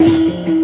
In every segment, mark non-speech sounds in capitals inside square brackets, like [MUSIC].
येथे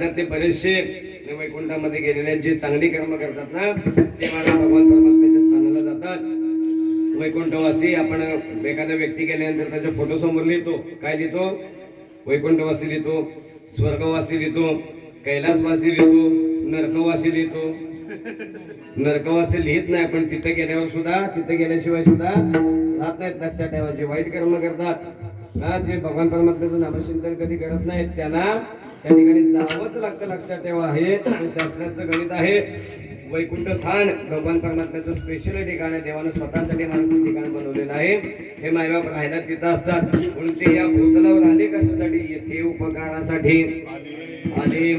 पण बरेचसे वैकुंठामध्ये गेलेले आहेत, जे चांगली कर्म करतात ना ते मला भगवान परमात्म्याच्या स्थानाला जातात. वैकुंठवासी आपण एखादा व्यक्ती गेल्यानंतर त्याच्या फोटो समोर लिहितो. काय लिहितो? वैकुंठवासी लिहितो स्वर्गवासी लिहितो कैलासवासी लिहितो नरकवासी लिहितो. नरकवासी लिहित नाही पण तिथे गेल्यावर सुद्धा तिथे गेल्याशिवाय सुद्धा राहत नाहीत लक्षात ठेवायचे वाईट कर्म करतात ना जे भगवान परमात्म्याचं नामचिंतन कधी करत नाहीत त्यांना त्या ठिकाणी जावंच लागतं लक्षात ठेवा. हे शास्त्राचं गणित आहे. वैकुंठ स्थान भगवान परमात्म्याचं स्पेशल ठिकाण आहे. देवानं स्वतःसाठी माणसं ठिकाण बनवलेलं आहे. हे मायबाप राहायला तिथं असतात. म्हणून ते या भूतलावर आले कशासाठी? येथे उपकारासाठी. आणि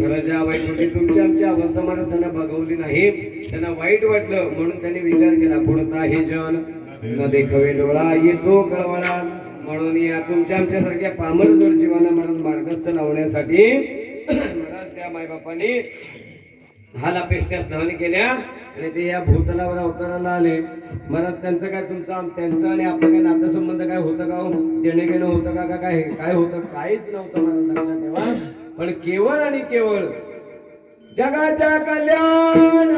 घराच्या वाईट तुमच्या आमच्या अवस्था भगवली बघवली नाही. त्यांना वाईट वाटलं. म्हणून त्यांनी विचार केला पुढता हे जन. न देखवे डोळा येतो कळवळा. म्हणून या तुमच्या आमच्यासारख्या पामर जोड जीवांना महाराज मार्गस्थ लावण्यासाठी महाराज त्या मायबापांनी हाल अपेक्षा सहन केल्या आणि ते या भूतलावर अवताराला आले. महाराज त्यांचं काय तुमचं त्यांचं आणि आपलं काय नातेसंबंध काय होतं का हो? देणे घेणं होतं का का काय काय होतं? काहीच नव्हतं महाराज लक्षात ठेवा. पण केवळ आणि केवळ जगाच्या कल्याण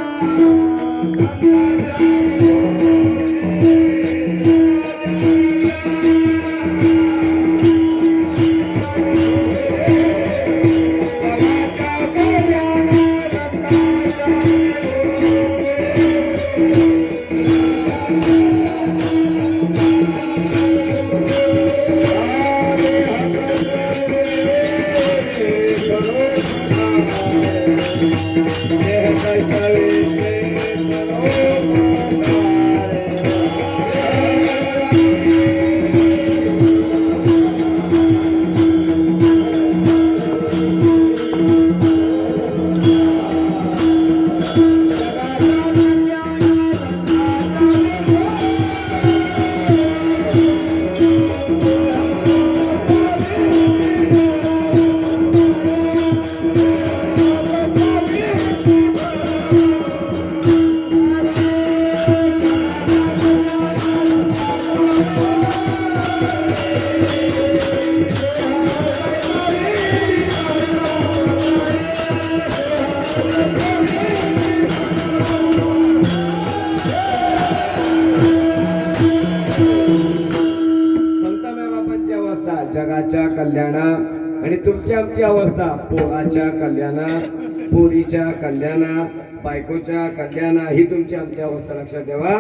कल्याणा पोरीच्या कल्याणा बायकोच्या कल्याणा ही तुमची आमची अवस्था लक्षात ठेवा.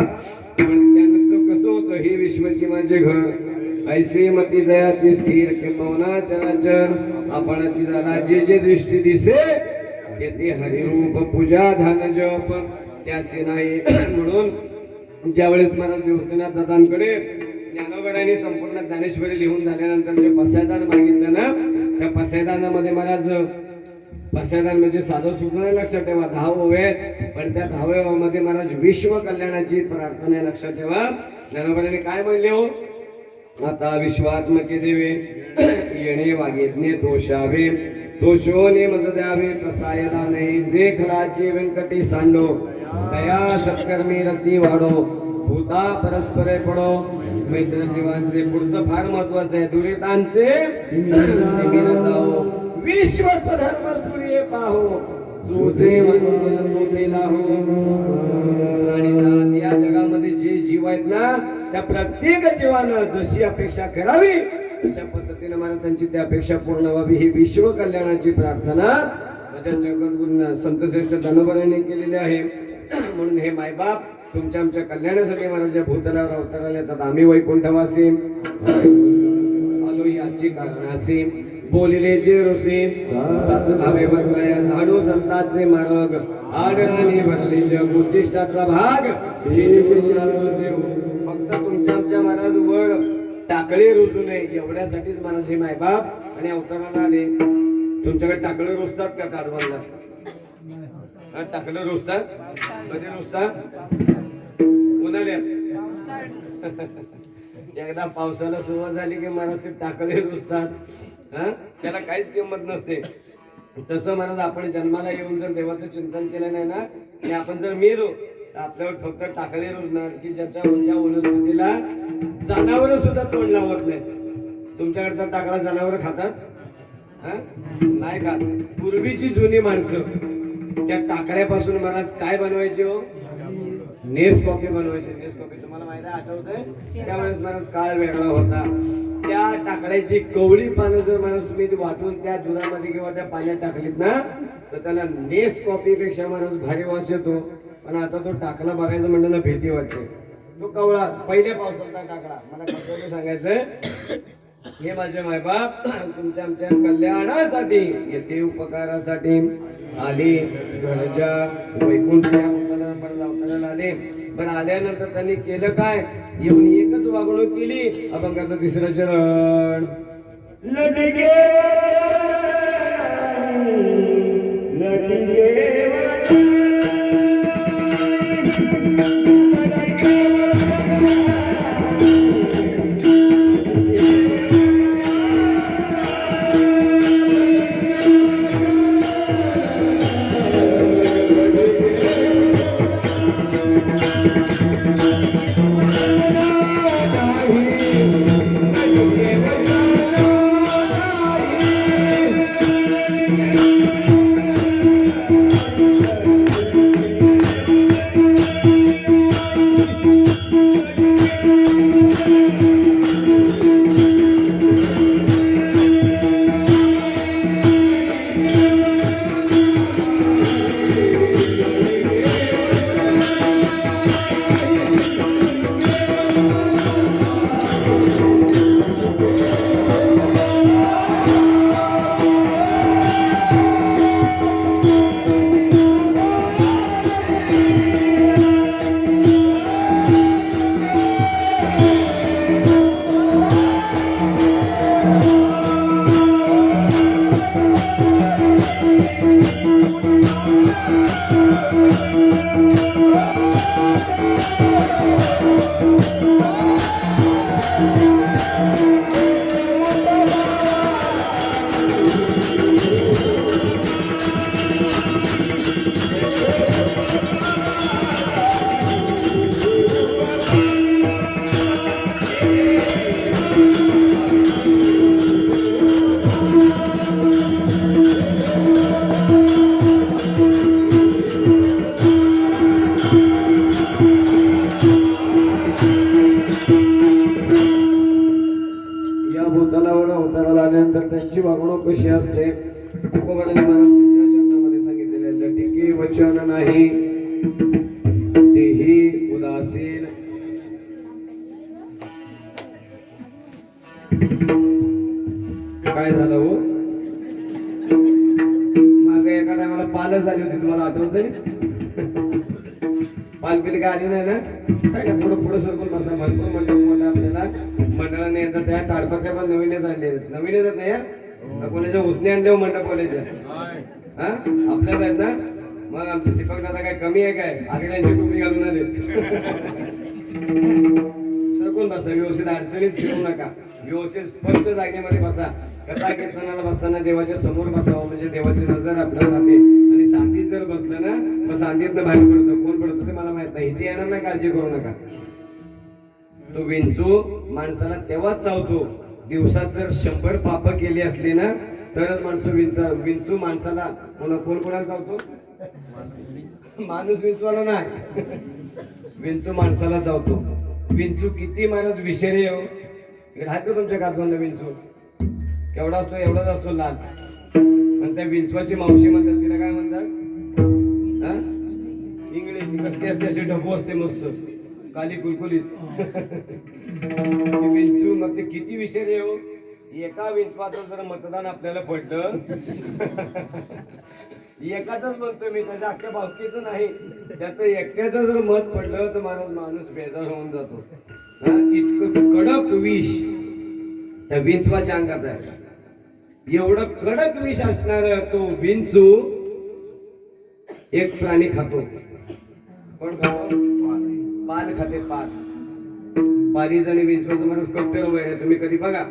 पण त्यांचं कसं होतं हे विश्वची माझे घर. ऐसे मती जयाची स्थिर किंबवना चराचर आपणाची झाला जे जे दृष्टी दिसे ते ते हरिरूप पूजा धान जप. त्याशी नाही म्हणून ज्यावेळेस महाराज निवृत्तीनाथ दादांकडे ज्ञानोबराने संपूर्ण ज्ञानेश्वरी लिहून झाल्यानंतर जे पसायदान मागितलं ना त्या पसायदानामध्ये महाराज पसायदान म्हणजे साधं सुद्धा लक्षात ठेवा. दहा ओवे आहेत पण त्या दहाव्यामध्ये महाराज विश्व कल्याणाची प्रार्थना लक्षात ठेवा. ज्ञानोबराने काय म्हणले हो? आता विश्वात्मके देवे [CLEARS THROAT] येणे वागेतने दोषावे. तो शोने मज द्यावे प्रसायदा नाही जे खराचे व्यंकटी सांडो दया सत्कर्मी रत्नी वाढो. भूता परस्परे पडो. मैत्र जीवांचे पुढचं फार महत्वाचं आहे. दुरितांचे विश्व धर्म सूर्य पाहो चोचे म्हणून चोचेला हो आणि या जगामध्ये जे जीव आहेत ना त्या प्रत्येक जीवानं जशी अपेक्षा करावी तशा पद्धतीने महाराजांची त्या अपेक्षा पूर्ण व्हावी. ही विश्व कल्याणाची प्रार्थना माझ्या जगद्गुरू संतश्रेष्ठ धनुबराने केलेली आहे. [CLEARS THROAT] म्हणून हे मायबाप तुमच्या आमच्या कल्याणासाठी महाराज या भूतलावर अवताराला येतात आम्ही वैकुंठवासी आलो याची कारणासी बोलिले जे ऋषी साच भावे वरलाया झाडू संताचे मार्ग आडराणी भरले जग उच्चिष्टाचा भाग ऋषी. फक्त तुमच्या आमच्या महाराज वर टाकळे रुजू नये एवढ्यासाठीच महाराज हे मायबाप आणि अवताराला आले. तुमच्याकडे टाकळे रुजतात का कारभारला हा, टाकलं रुजतात? कधी रुजतात? उन्हाळ्यात. एकदा पावसाला सुरुवात झाली की महाराज ते टाकळे रुजतात. हा? त्याला काहीच किंमत नसते. तसं म्हणत आपण जन्माला येऊन जर देवाचं चिंतन केलं नाही ना की आपण जर मेलो तर आपल्यावर फक्त टाकळे रुजणार की ज्याच्या ज्या वनस्पतीला जनावर सुद्धा तोंड लावत नाही तुमच्याकडचा टाकळा जनावर खातात? हा? नाही खात. पूर्वीची जुनी माणसं त्या टाकळ्यापासून महाराज काय बनवायचे हो? नेस कॉफी बनवायची नेस कॉफी तुम्हाला माहिती आहे आठवतंय? त्यावेळेस माणूस काळ वेगळा होता. त्या टाकल्याची कवळी पानं जर माणूस तुम्ही वाटून त्या दुधामध्ये किंवा त्या पाण्यात टाकलीत ना तर त्याला नेस कॉफी पेक्षा माणूस भारी वास येतो. पण आता तो टाकला बघायचं म्हणलं ना भीती वाटते. तो कवळा पहिल्या पावसाचा टाकला मला कसं सांगायचंय. हे माझे मायबाप तुमच्या आमच्या कल्याणासाठी येते उपकारासाठी आली. घरच्या वैकुंठ या मुलाला आले पण आल्यानंतर त्यांनी केलं काय? येऊन एकच वागणूक केली अभंगाचं तिसरं चरण. लटगे लटगे म्हणतात त्यांची वागणूक कशी असते तुकोबाराने महाराज सांगितलेले लटिके वचन नाही. तेही उदासीन. काय झालं हो? मागे एका टायमाला पालच झाली होती तुम्हाला आठवत नाही? पाल बिल काय आली नाही ना? सांगा थोडं पुढे सरकून बसा भरपूर म्हणजे नवीनच नवीनच आणले. आहेत. या? कोणाच्या उसने आणले हो मंडप कॉलेजच्या हा? आपल्याच आहेत ना? मग आमचे दीपक दादा काय कमी आहे काय? आगड्यांची टोपी घालून आले सरकून बसा? व्यवस्थित अडचणीत शिरू नका. व्यवस्थित स्पष्ट जागेमध्ये बसा. कथा कीर्तनाला बसताना देवाच्या समोर बसावं. म्हणजे देवाची नजर आपल्याला राहते. आणि सांधीत जर बसलं ना मग सांधीतनं बाहेर पडतं. कोण पडतं ते मला माहीत नाही. इथे येणार ना काळजी करू नका. तो विंचू माणसाला तेव्हाच चावतो. दिवसात जर शंभर पाप केली असली ना तरच माणसं विंच विंचू माणसाला. कोणा कोण कोणाला चावतो? माणूस विंचवाला नाही. विंचू माणसाला चावतो. विंचू किती माणूस विषारी येऊ हो. आहेत का तुमच्या कातवांना विंचू? केवढा असतो एवढाच असतो लाल. पण त्या विंचवाची मावशी म्हणतात तिला काय म्हणतात? इंगळी ती कसली असते अशी ढबू असते मस्त. काली कुलकुलीत. [LAUGHS] विंचू मग ते किती विषय आहे हो? एका विंचवाचं जर मतदान आपल्याला पडलं [LAUGHS] एकाच म्हणतो मी त्याच्या अख्ख्या भावकीचं नाही. त्याचं एकट्याचं जर मत पडलं तर माझा माणूस बेजार होऊन जातो. इतकं कडक विष त्या विंचवाच्या अंगात आहे. एवढं कडक विष असणार तो विंचू एक प्राणी खातो. पण खातो पान खाते पान. पाली आणि विंचवाचं माणूस कट्टर वय आहे तुम्ही कधी बघा.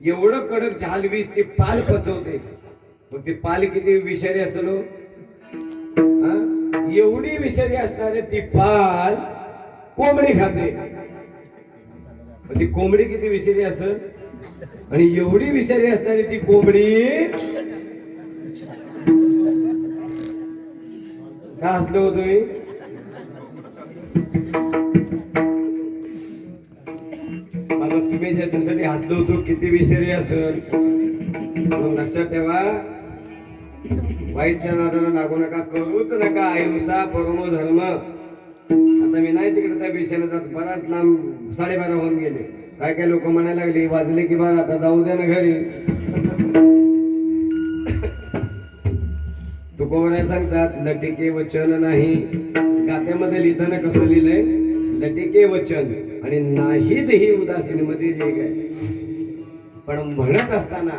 एवढं कडक झाल वीज ती पाल पचवते. मग ती पाल किती विषारी असेल? एवढी विषारी असणारी ती पाल कोंबडी खाते. ती कोंबडी किती विषारी असेल आणि एवढी विषारी असणारी ती कोंबडी का असलो हो तुम्ही? त्याच्यासाठी हसलो होतो किती विषारी असेल. लक्षात ठेवा वाईटच्या नादाला लागू नका करूच नका अहिंसा परमो धर्म आता मी नाही तिकडे त्या विषयाला जात बराच लांब साडेबारा होऊन गेले. काय काय लोक म्हणायला लागले वाजले की बा आता जाऊ द्या ना घरी. तुकोबराय सांगतात लटिके वचन नाही. गात्यामध्ये लिहिताना कसं लिहिलंय? लटिके वचन आणि नाहीद ही उदासीन मध्ये एक आहे पण म्हणत असताना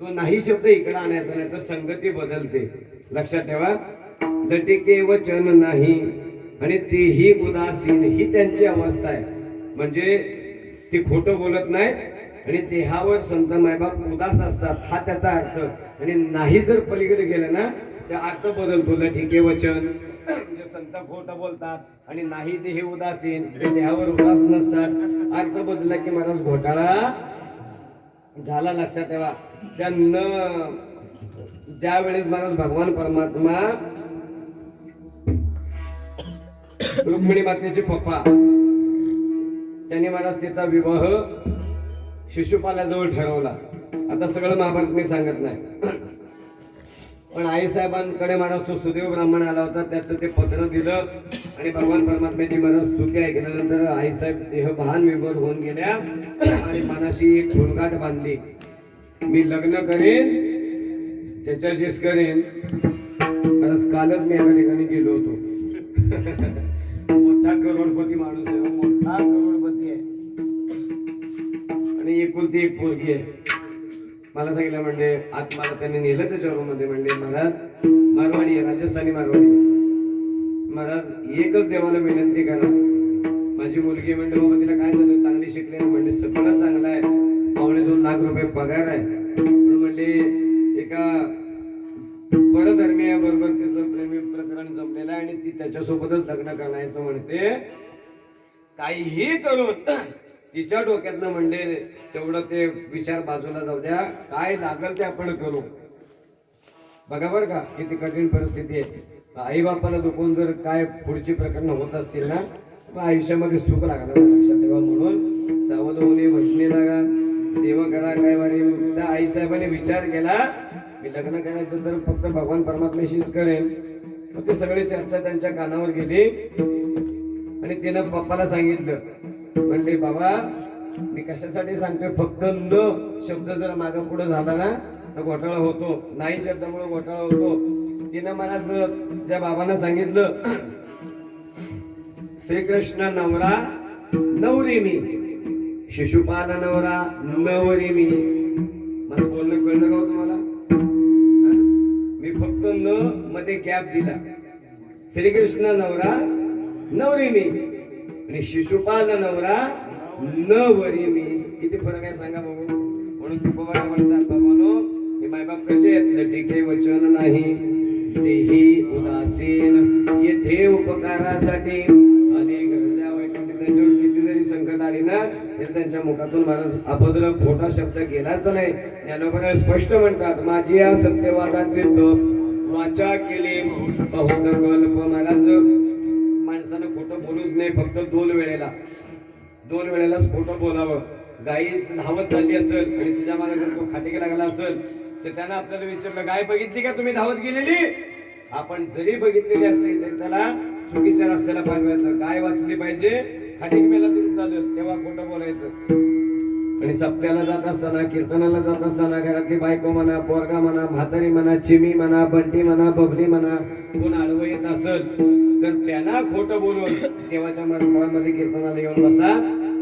तो नाही शब्द इकडे आणायचा नाही तर संगती बदलते. लक्षात ठेवा लटिके वचन नाही आणि तेही उदासीन ही त्यांची अवस्था आहे. म्हणजे ती खोटं बोलत नाहीत आणि देहावर संत मायबाप उदास असतात हा त्याचा अर्थ. आणि नाही जर पलीकडे गेलं ना त्या अर्थ बदलतो लटिके वचन. म्हणजे संत खोट बोलतात आणि नाही ते हे उदासीन देहावर उदास नसतात. अर्थ बदलला की महाराज घोटाळा झाला लक्षात ठेवा. त्यांना ज्या वेळेस महाराज भगवान परमात्मा रुक्मिणी मातेचे पप्पा त्यांनी महाराज तिचा विवाह शिशुपालाजवळ ठरवला. आता सगळं महाभारत मी सांगत नाही. पण आईसाहेबांकडे माझा तो सुदैव ब्राह्मण आला होता त्याचं ते पत्र दिलं आणि भगवान परमात्म्याची मला स्तुती ऐकल्यानंतर आईसाहेब देह भान विभोर होऊन गेल्या आणि मनाशी एक फुलगाठ बांधली. मी लग्न करेन त्याच्याशीच करेन. खरंच कालच मी एका ठिकाणी गेलो होतो. मोठा करोडपती माणूस आहे हो, मोठा करोडपती आहे. आणि एकुलती एक पोरगी आहे. मला सांगितलं म्हणजे आज मला त्यांनी नेलं त्याच्या म्हणजे म्हणले महाराज मारवाडी आहे राजस्थानी मारवाडी महाराज एकच देवाला विनंती करा. माझी मुलगी म्हणजे बाबा तिला काय झालं? चांगली शिकली म्हणजे सगळं चांगलं आहे. पावणे दोन लाख रुपये पगार आहे. पण म्हणले एका परधर्मीया बरोबर तिचं प्रेमी प्रकरण जमलेलं आहे आणि ती त्याच्यासोबतच लग्न करायचं म्हणते. काहीही करून तिच्या डोक्यातनं म्हणले तेवढं ते विचार बाजूला जाऊ द्या. काय लागल ते आपण करू. बघा बरं का किती कठीण परिस्थिती आहे. आई बापाला दुखून जर काय पुढची प्रकरण होत असतील ना मग आयुष्यामध्ये सुख लागणार लक्षात ठेवा म्हणून. सावध होणे भजने लागा देव करा काय वारी. त्या आईसाहेबांनी विचार केला मी लग्न करायचं तर फक्त भगवान परमात्म्याशीच करेन. मग ते सगळे चर्चा त्यांच्या कानावर गेली. आणि तिनं पप्पाला सांगितलं म्हणले बाबा मी कशासाठी सांगतोय? फक्त न शब्द जर माग पुढे झाला ना तर घोटाळा होतो. नाही शब्दामुळे घोटाळा होतो. तिनं मला ज्या बाबांना सांगितलं श्रीकृष्ण नवरा नवरी मी. शिशुपाल नवरा नवरी मी. माझं बोलणं कळलं का हो तुम्हाला? मी फक्त न मध्ये गॅप दिला. श्रीकृष्ण नवरा नवरी मी. आणि शिशुपाल नवरा नवरी. मी किती फरक आहे सांगा बघू म्हणून तुकोबा म्हणतात बाबानो हे मायबाप कसे आहेत? लटिके वचन नाही. तेही उदासीन. येथे उपकारासाठी अनेक गरजा वाईट त्यांच्यावर किती जरी संकट आली ना तरी त्यांच्या मुखातून महाराज अभद्र खोटा शब्द गेलाच नाही. ज्ञानोबा स्पष्ट म्हणतात माझी या सत्यवादाचे तप वाचा केले. बहुत कल्प महाराज. माणसानं खोटं बोलूच नाही फक्त दोन वेळेला. दोन वेळेलाच खोटं बोलावं. गाई धावत चालली असेल आणि तिच्यामागे जर तो खाटी लागला असेल तर त्यानं आपल्याला विचारलं गाय बघितली का तुम्ही धावत गेलेली? आपण जरी बघितलेली असली तरी त्याला चुकीच्या रस्त्याला पाठवायचं. गाय वाचली पाहिजे. खाटीक मेला तरी चालत तेव्हा खोटं बोलायचं. आणि सप्त्याला जात असताना कीर्तनाला जात असताना घरातली बायको म्हणा पोरगा म्हणा म्हातारी म्हणा चिमी म्हणा बंटी म्हणा बबली म्हणा कोण आडवं येत असत तर त्यांना खोटं बोलून देवाच्या मनामध्ये कीर्तनाला येऊन बसा.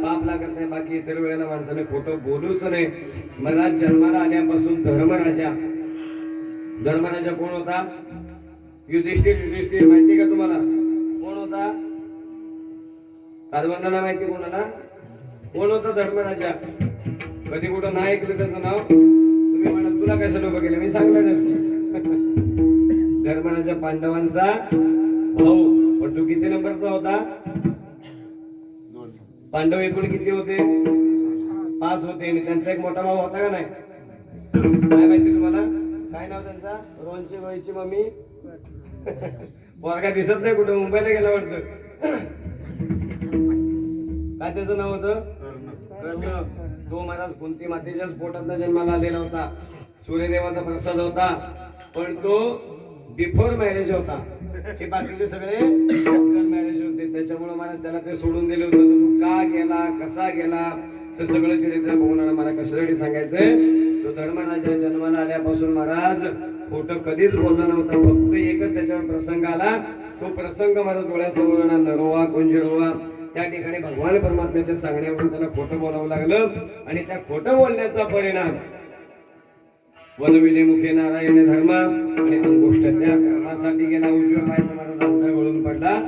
पाप लागत नाही बाकी इतर वेळेला माणसाने खोटं बोलूच नाही मला जन्माला आल्यापासून धर्मराजा धर्मराजा कोण होता? युधिष्ठिर युधिष्ठिर माहिती का तुम्हाला? कोण होता? कारभाराला माहिती कोणाला? कोण होता धर्मराजा? कधी कुठं नाही ऐकलं त्याचं नाव? तुम्ही म्हणा तुला कशा लोक गेले मी सांगणारच धर्मराजा पांडवांचा भाऊ पण तू किती नंबरचा होता? पांडव एकूण किती होते? पाच होते आणि त्यांचा एक मोठा भाऊ होता का नाही? काय माहिती तुम्हाला? काय नाव त्यांचा? रोहनची भाईची मम्मी? काय दिसत नाही कुठं मुंबईला गेला वाटतं. काय त्याचं नाव होतं? तो महाराज कुंती मातेच्याच पोटात जन्माला आलेला होता. सूर्यदेवाचा प्रसाद होता. पण तो बिफोर मॅरेज होता. हे बाकीचे सगळे मॅरेज होते. त्याच्यामुळे मला त्याला ते सोडून दिले होते. का गेला? कसा गेला? ते सगळं चरित्र बघून मला कशासाठी सांगायचंय? तो धर्मराजा जन्माला आल्यापासून महाराज खोटं कधीच बोलला नव्हता. फक्त एकच त्याच्यावर प्रसंग आला. तो प्रसंग माझा डोळ्यासमोर नरोवा कुंजरोवा त्या ठिकाणी भगवान परमात्म्याच्या सांगण्यावरून त्याला खोटं बोलावं लागलं. आणि त्या खोटं बोलण्याचा परिणाम वनविधेमुखे नारायण धर्मा आणि अंगुष्ठ त्या. कर्मासाठी गेला उजव्या पायाचा माझा अंगठा गळून पडला.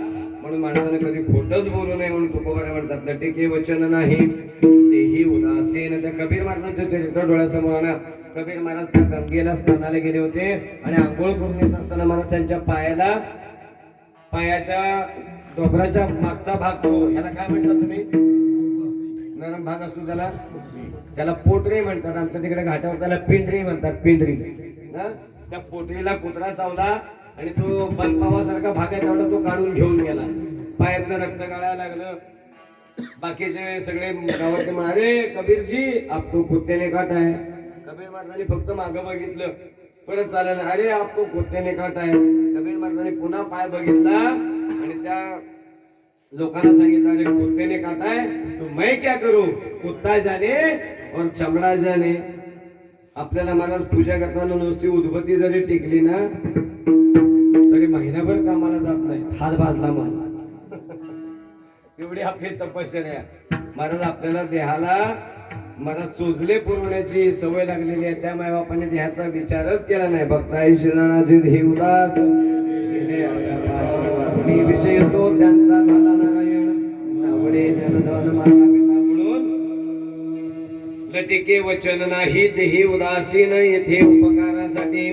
म्हणून माणसाने कधी खोटच बोलू नये म्हणून तुकोबारा म्हणतात लटिके वचन नाही. तेही उदासीन. त्या कबीर महाराजांचं चरित्र डोळ्यासमोर आणा. कबीर महाराज त्या गंगेला स्नानाला गेले होते आणि आंघोळ करून येत असताना महाराज त्यांच्या पायाला पायाच्या डोबराच्या मागचा भाग तो. ह्याला काय म्हणतात तुम्ही? नरम भाग असतो त्याला. त्याला पोटरी म्हणतात. आमच्या तिकडे घाटावर त्याला पिंडरी म्हणतात पिंडरी त्या पोटरीला कुत्रा चावला आणि तो बनपावासारखा भाग आहे तेवढा तो काढून घेऊन गेला. पायातनं रक्त गाळायला लागलं. बाकीचे सगळे गावातले म्हणाले कबीरजी आप तो कुत्त्याने काट आहे कबीर महाराजांनी फक्त मागं बघितलं. परत चालेल अरे आप तो कुत्त्याने काट आहे कबीर महाराजांनी पुन्हा पाय बघितला आणि त्या लोकांना सांगितलं अरे कुत्ते ने काटा है तो मैं क्या करू? कुत्ता जाने और चमडा जाने. आपल्याला महाराज पूजा करताना नुसती उद्भती जरी टिकली ना तरी महिनाभर कामाला जात नाही हात भाजला मला एवढी आपली तपश्चर्या महाराज आपल्याला देहाला मला चोचले पुरवण्याची सवय लागलेली आहे. त्या मायबापाने देहाचा विचारच केला नाही. भक्ताई शिरणाचे हे उदास. विषय तो त्यांचा लटिके वचन नाही देही उदासीन येथे उपकारासाठी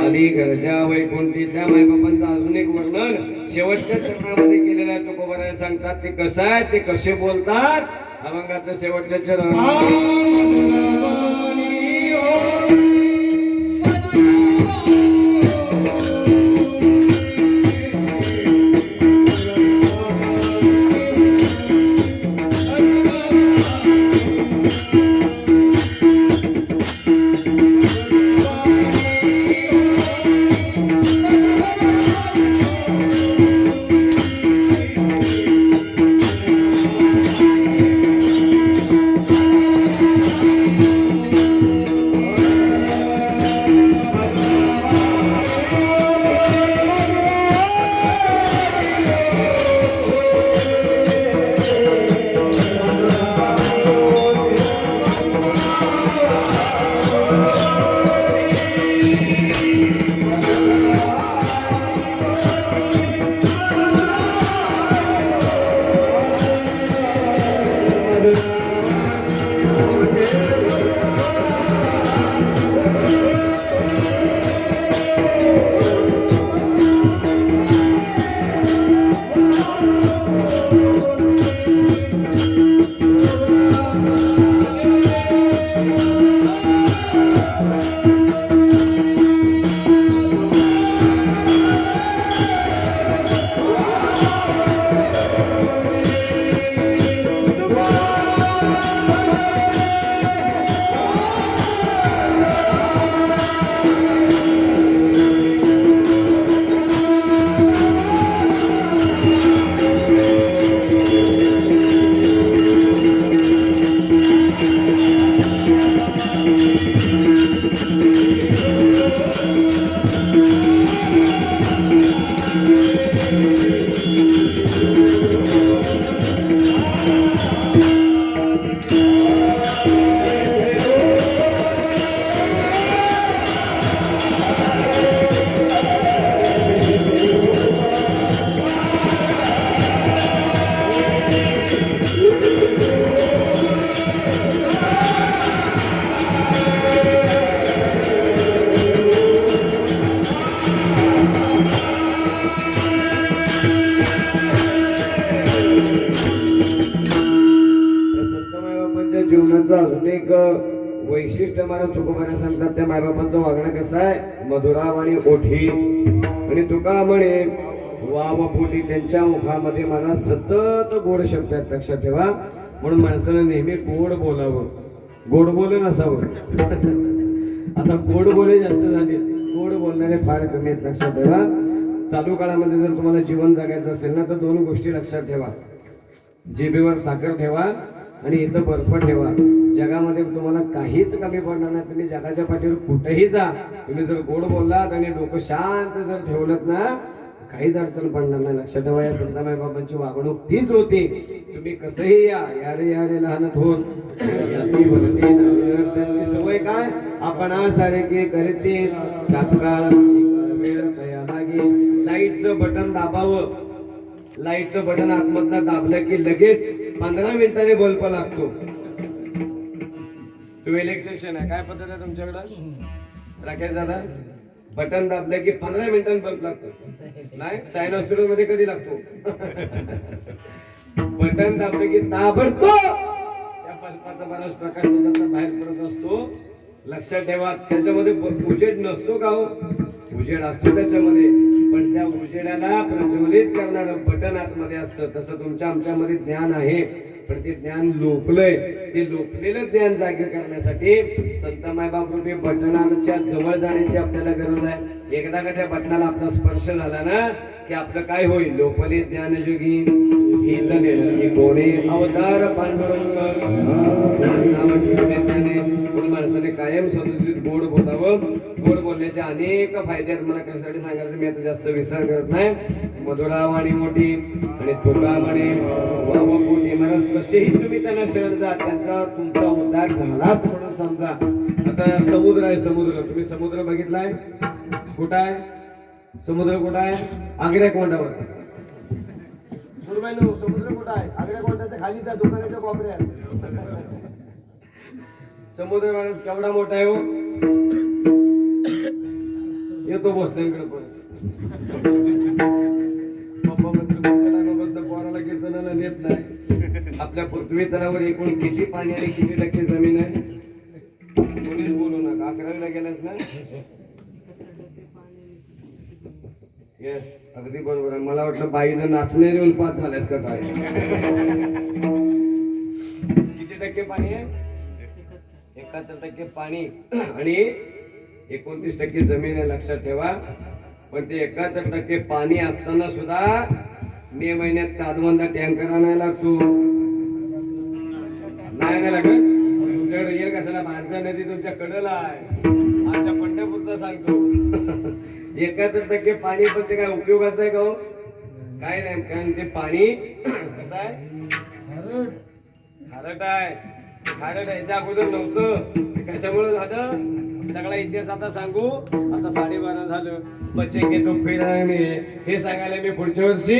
आली घरच्या वैकुंठी. त्या मायबापांचं अजून एक वर्णन शेवटच्या चरणामध्ये केलेलं आहे. तुकोबाराय सांगतात ते कसं आहे? ते कसे बोलतात? अभंगाचं शेवटच्या चरण महाराज मला सांगतात त्या मायबापांचं वागणं कसं आहे? मधुराम आणि ओठी. आणि तुका म्हणे वाव पोटी त्यांच्या मुखामध्ये मला सतत गोड शब्द आहेत लक्षात ठेवा. म्हणून माणसानं नेहमी गोड बोलावं. गोड बोले नसावं आता गोड बोले जास्त झाले. गोड बोलणारे फार कमी आहेत लक्षात ठेवा. चालू काळामध्ये जर तुम्हाला जीवन जगायचं असेल ना तर दोन गोष्टी लक्षात ठेवा. जिभेवर साखर ठेवा. आणि इथं बर्फ ठेवा. जगामध्ये तुम्हाला काहीच कमी पडणार नाही. तुम्ही जगाच्या पाठीवर कुठेही जा. तुम्ही जर गोड बोललात आणि डोकं शांत जर ठेवलं ना काहीच अडचण पडणार नाही. लक्षात ठेवा या संतामाई बाबांची वागणूक तीच होती. तुम्ही कसंही या. यारे यारे लहान थोर त्यांची सवय काय? आपण सारे की करते तात्काळ लाईटचं बटन दाबावं. लाईटचं बटन आतमधनं दाबलं की लगेच पंधरा मिनिटांनी बल्ब लागतो. तुम्ही इलेक्ट्रिशियन आहे. काय पद्धत आहे तुमच्याकडं? राकेश दादा बटन दाबलं की पंधरा मिनिटांनी बल्ब लागतो. नाही सायन हॉस्पिटलमध्ये कधी लागतो? [LAUGHS] बटन दाबलं की ताबडतोब त्या बल्बाचा बराच त्याच्यातनं बाहेर पडत असतो लक्षात ठेवा त्याच्यामध्ये उजेड नसतो का हो? उजेड असतो त्याच्यामध्ये. पण त्या उजेडाला प्रज्वलित करणारं बटन आतमध्ये असतं. तसं तुमच्या आमच्यामध्ये ज्ञान आहे. पण ते ज्ञान लोपलंय. ते लोपलेलं ज्ञान जागे करण्यासाठी संत मायबाप रूपी बटनाच्या जवळ जाण्याची आपल्याला गरज आहे. एकदा का त्या बटनाला आपला स्पर्श झाला ना की आपलं काय होईल? लोपले ज्ञानयोगी हितले कोणे अवतार पांडुरंग. नाव ठेवले म्हणून माणसाने कायम सदुचित गोड बोलावं? गोड बोलण्याचे अनेक फायदे आहेत. मला कशासाठी सांगायचं मी आता जास्त विचार करत नाही. मधुरा वाणी मोठी आणि तुला म्हणे मोठी महाराज कसेही तुम्ही त्यांना शरण जा त्यांचा तुमचा उद्धार झालाच म्हणून समजा. आता समुद्र आहे समुद्र. तुम्ही समुद्र बघितलाय? कुठं आहे? समुद्र कुठं आहे? आग्र्या कोंडावर. समुद्र कुठं आहे? आग्र्या कोंडाच्या खाली त्या दुकानाच्या कोपऱ्यात. समुद्र माणूस केवढा मोठा आहे हो. येतो इकडे पण. पप्पा म्हणतो कोणाला कीर्तनाला नाही. आपल्या पृथ्वी तलावर एकूण किती पाणी आणि किती टक्के जमीन आहे? कोणीच बोलू नका. अकरावीला गेलास ना? येस अगदी बरोबर आहे. मला वाटलं बाईनं नाचणे येऊन पाच झाल्यास का काय? किती टक्के पाणी आहे? एकाहत्तर टक्के पाणी आणि एकोणतीस टक्के जमीन आहे लक्षात ठेवा. पण ते एकाहत्तर टक्के पाणी असताना सुद्धा मे महिन्यात कादवंदा टँकर आणायला लागतो. नाही नाही लागत? तुमच्याकडे येईल कशाला भांजा नदी तुमच्या कडेला आहे. आमच्या पंढरपूरचं सांगतो [LAUGHS] एकाहत्तर टक्के पाणी पण ते काय उपयोगाचं आहे का हो? काय नाही कारण ते पाणी [CLEARS THROAT] कसं आहे? खारट आहे. खारट द्यायच्या अगोदर नव्हतं. कशामुळे झालं? सगळा इतिहास आता सांगू. आता साडेबारा झालं. बच्चे के फिरायने हे सांगायला मी पुढच्या वर्षी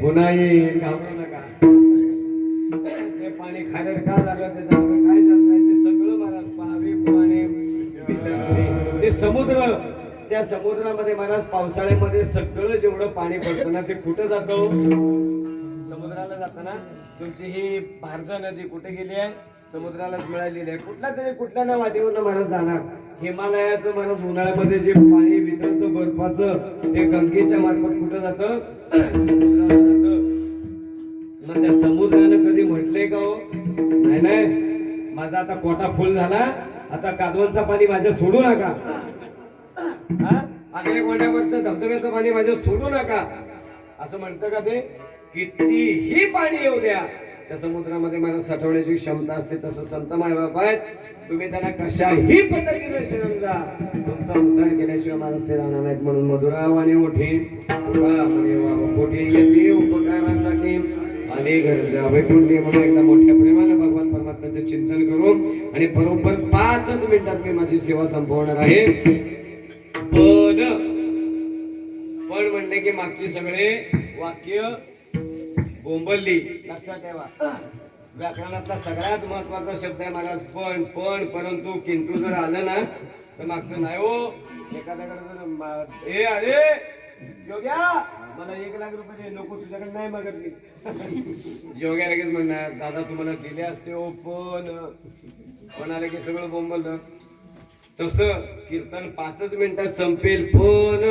पुन्हा येईल. घाबरू नका. ते पाणी खारड का झालं? त्याच्यामुळे काय झालं ते सगळं महाराज पहावे पुराणे ते समुद्र त्या समुद्रामध्ये महाराज पावसाळ्यामध्ये सगळं जेवढं पाणी पडतं ना ते कुठं जातं हो? समुद्राला जाताना तुमची ही भारजा नदी कुठे गेली आहे? समुद्रालाच मिळालेली आहे कुठल्या तरी कुठल्या ना वाटेवर महाराज जाणार. हिमालयाचं महाराज उन्हाळ्यामध्ये जे पाणी वितरतं बर्फाचं ते गंगेच्या मार्फत कुठं जातं? मग त्या समुद्रानं कधी म्हटलंय का हो? नाही नाही. माझा आता कोटा फुल झाला. आता कादवांचा पाणी माझ्या सोडू नका. हा? आगल्या धबधब्याचं पाणी माझ्या सोडू नका. असं म्हणतं का ते? कितीही पाणी येऊ द्या. त्या समुद्रामध्ये मला साठवण्याची क्षमता असते तसं संत मायबाप आहेत. तुम्ही त्यांना कशाही पद्धतीने शरण जा तुमचा उद्धार केल्याशिवाय माणूस ते राहणार नाहीत. म्हणून मधुराव आणि मोठी मोठी येते उपकारासाठी आणि गरजा वैकुंठी म्हणून एकदा मोठ्या प्रेमाने भगवान परमात्म्याचे चिंतन करू. आणि बरोबर पाचच मिनिटात मी माझी सेवा संपवणार आहे. पण पण म्हणले की मागची सगळे वाक्य बोंबलली. लक्षात ठेवा. व्याकरणातला सगळ्यात महत्त्वाचा शब्द आहे महाराज पण पण परंतु किंतु जर आलं ना तर मागचं नाही हो. एखाद्याकडे जर मा- ए अरे! योग्या! मला एक लाख रुपये दे नको तुझ्याकडे नाही मागत मी. योग्या लगेच म्हणणार दादा तुम्हाला दिले असते हो पण. पण आलं की सगळं बोंबललं. तसं कीर्तन पाचच मिनिटात संपेल पण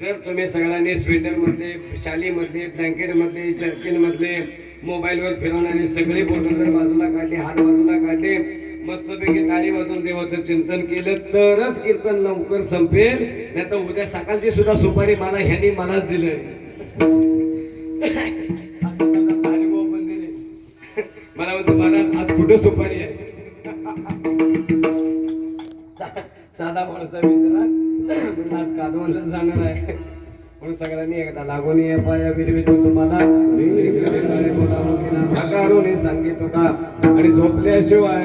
जर तुम्ही सगळ्यांनी स्वेटरमधले शालीमधले ब्लँकेटमधले मधले मधले मोबाईलवर फिरवणारे सगळे फोटो जर बाजूला काढले हात बाजूला काढले मस्तपैकी टाळी वाजून देवाचं चिंतन केलं तरच कीर्तन लवकर संपेल. नाही तर उद्या सकाळची सुद्धा सुपारी मला ह्यांनी मलाच दिलं मला म्हणतो महाराज आज कुठं सुपारी आहे? [LAUGHS] साधा माणूस विचारा आज कादवंत जाणार आहे. म्हणून सगळ्यांनी एकदा लागून ये पाया बिरवितो तुम्हाला प्रकारून सांगित होता आणि झोपल्याशिवाय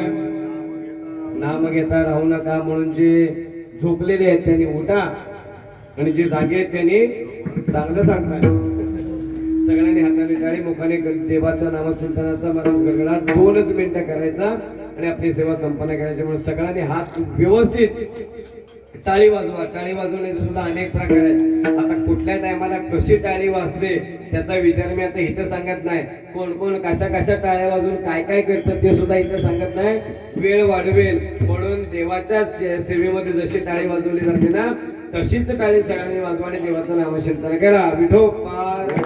नाम घेता राहू नका म्हणून जे झोपलेले आहेत त्यांनी उठा आणि जे जागे आहेत त्यांनी चांगलं सांगताय सगळ्यांनी हाताने टाळी मुखाने देवाच्या नामचिंतनाचा महाराज गडगडाट दोनच मिनिटं करायचा आणि आपली सेवा संपन्न करायची म्हणून सगळ्यांनी हात व्यवस्थित टाळी वाजवा. टाळी वाजवण्याचे सुद्धा अनेक प्रकार आहेत. आता कुठल्या टायमाला कशी टाळी वाजते त्याचा विचार मी आता इथं सांगत नाही. कोण कोण कशा कशा टाळ्या वाजवून काय काय करतात ते सुद्धा इथं सांगत नाही. वेळ वाढवेल. म्हणून देवाच्या सेवेमध्ये जशी टाळी वाजवली जाते ना तशीच टाळी सगळ्यांनी वाजवा आणि देवाचं नामचिंतन करा. विठो पार